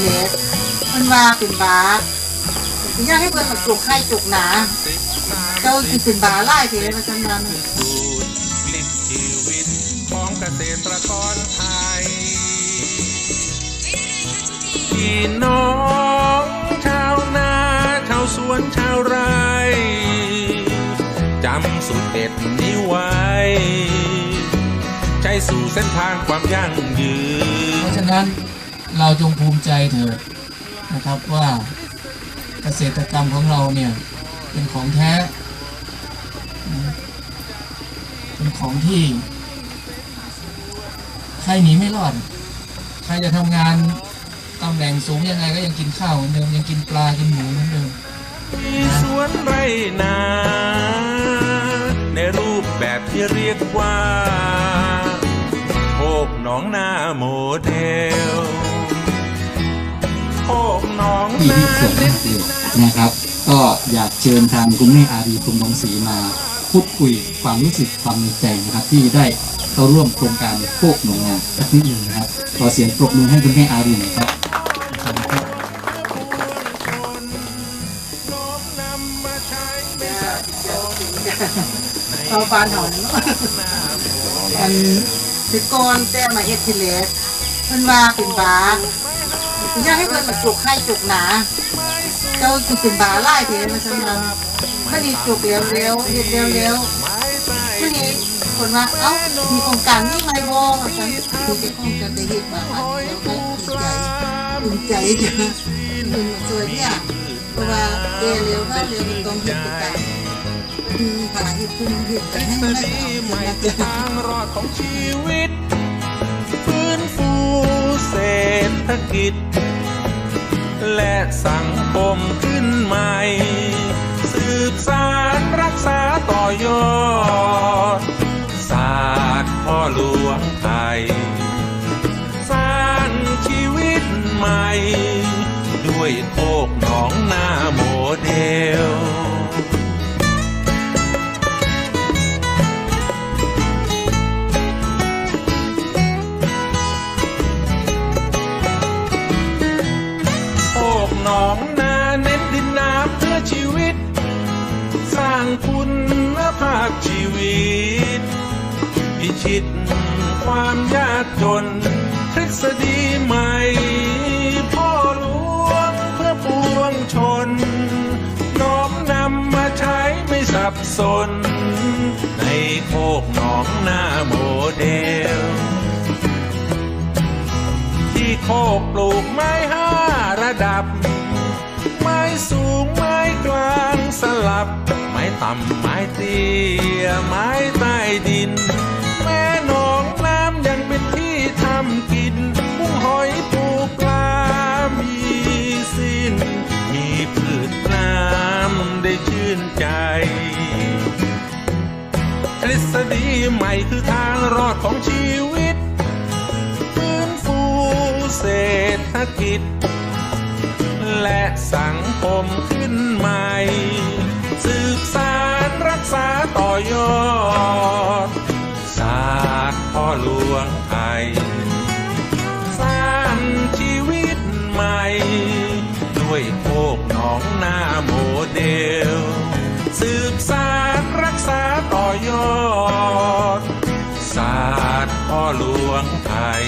เลสมันว่าเป็นบาสิอยากให้เพิ่นมาจุกให้จุกหนา เจ้าสิเป็นบาไล่สิเลยมาจำนำสูตรพลิกชีวิตของเกษตรกรไทยพี่น้องชาวนาชาวสวนชาวไร่จำสูตรเด็ดนี้ไว้ ใช้สู่เส้นทางความยั่งยืนเพราะฉะนั้น เราจงภูมิใจเถิดนะครับว่าเกษตรกรรมของเราเนี่ยเป็นของแท้ เป็นของที่ ใครหนีไม่รอด ใครจะทำงานตำแหน่งสูงยังไงก็ยังกินข้าวเหมือนเดิมยังกินปลากินหมูเหมือนเดิมมีสวนไรนาในรูปแบบที่เรียกว่าโคกหนองนาโมเดล ที่ที่เขื่อนแม่เกลียนะครับ ก็อยากเชิญทางคุณแม่อารีพรมวงศรีมา พูดคุยความรู้สึกความในใจนะครับ ที่ได้เข้าร่วมโครงการโคกหนองนาสักนิดหนึ่งนะครับขอเสียงปรบมือให้คุณแม่อารีหน่อยครับขอบคุณครับาฟานห่าเนอันสิกรแต่มาเฮ็ดทีเลสมันว่าเป็นบาสิอ ย่าให้เพิ่นมาจุกให้จุกหนา เจ้าสิเป็นบาไล่สิเลยมาจำนมันนี่จุกเร็วๆเฮ็ดเร็วๆมันนี่คนว่าเอ้ามีโครงการนี้ไหมบ่ว่าซั่นคือจะคงจะได้เฮ็ดบาอันนี้แล้วก็ภูมิใจภูมิใจจ้ะเป็นสวยเนี่ยเพราะว่าเร็วเร็วถ้าเร็วมันต้องเฮ็ดไปตามอืมหาเฮ็ดคุณเฮ็ดไปให้ทมันได้ฎีเอาใหม่เงิคือนทางรอดของชีวิตฟื้นฟูเศรษฐกิจ สังคมขึ้นใหม่ สืบสารรักษาต่อยอด ศาสตร์พ่อหลวงไทย สร้างชีวิตใหม่ ด้วยโคกหนองนาโมเดล คุณภาพชีวิต พิชิตความยากจนทฤษฎีใหม่ พ่อหลวงเพื่อปวงชน น้อมนำมาใช้ไม่สับสน ในโคกหนองหน้าโมเดล ที่โคกปลูกไม้ห้าระดับ สูงไม้กลางสลับ ไม้ต่ำไม้เตี้ยไม้ใต้ดิน แม่หนองน้ำยังเป็นที่ทำกินกุ้งหอยปูปลา มีสิ้น มีพืชน้ำได้ชื่นใจทฤษฎีใหม่คือทางรอดของชีวิตฟื้นฟูเศรษฐกิจ และสัง คมขึ้นใหม่ สืบสารรักษาต่อยอดศาสตร์พ่อหลวงไทยสร้างชีวิตใหม่ ด้วยโคกหนองนาโมเดล สืบสารรักษาต่อยอดศาสตร์พ่อหลวงไทย